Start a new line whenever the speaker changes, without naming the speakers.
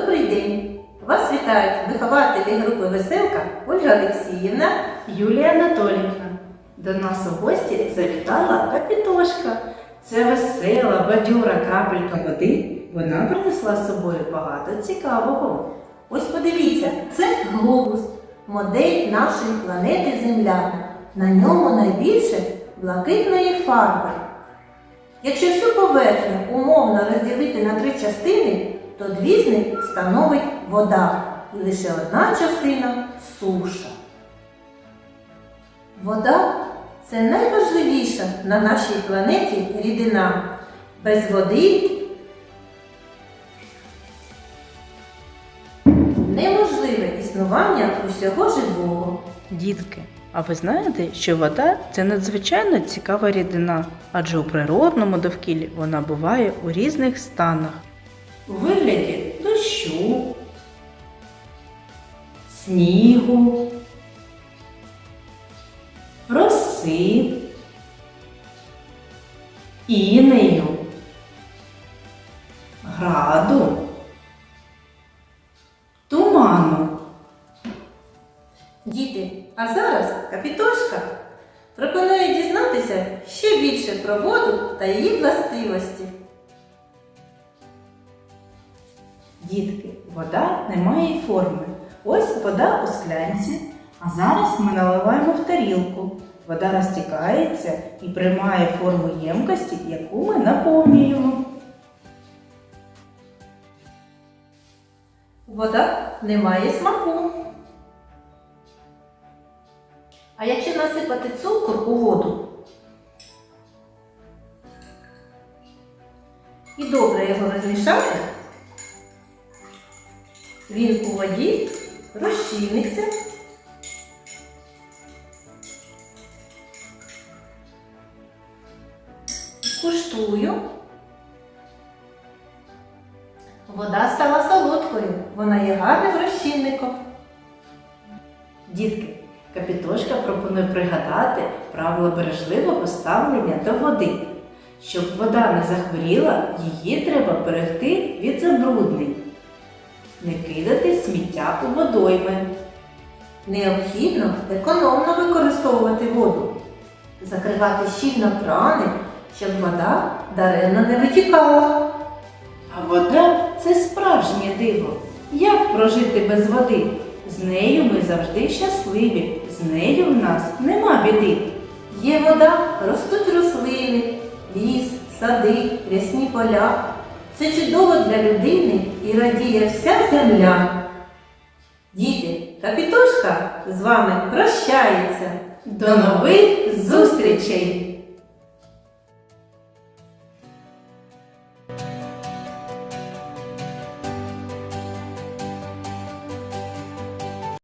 день! Вас вітають вихователі групи Веселка Ольга Олексіївна.
Юлія Анатоліївна. До нас у гості завітала капітошка. Це весела, бадьора крапелька води. Вона принесла з собою багато цікавого.
Ось подивіться, це глобус, модель нашої планети Земля. На ньому найбільше блакитної фарби. Якщо всю поверхню умовно розділити на три частини, то дві з них становить вода і лише одна частина суша. Вода це найважливіша на нашій планеті рідина. Без води неможливе існування усього живого.
Дітки, а ви знаєте, що вода це надзвичайно цікава рідина, адже у природному довкіллі вона буває у різних станах. У вигляді дощу, снігу, роси, інею, граду, туману.
Діти, а зараз капітошка пропонує дізнатися ще більше про воду та її властивості.
Дітки, вода не має форми. Ось вода у склянці, а зараз ми наливаємо в тарілку. Вода розтікається і приймає форму ємкості, яку ми наповнюємо.
Вода не має смаку. А якщо насипати цукор у воду і добре його розмішати, він у воді розчиниться. Куштую. Вода стала солодкою, вона є гарним розчинником.
Дітки, капітошка пропонує пригадати правила бережливого ставлення до води. Щоб вода не захворіла, її треба берегти від забруднень. Не кидати сміття у водойми.
Необхідно економно використовувати воду, закривати щільно крани, щоб вода даремно не витікала.
А вода це справжнє диво. Як прожити без води? З нею ми завжди щасливі, з нею в нас нема біди.
Є вода, ростуть рослини, ліс, сади, рясні поля. Це чудово для людини і радіє вся земля. Діти, капітошка з вами прощається.
До нових зустрічей!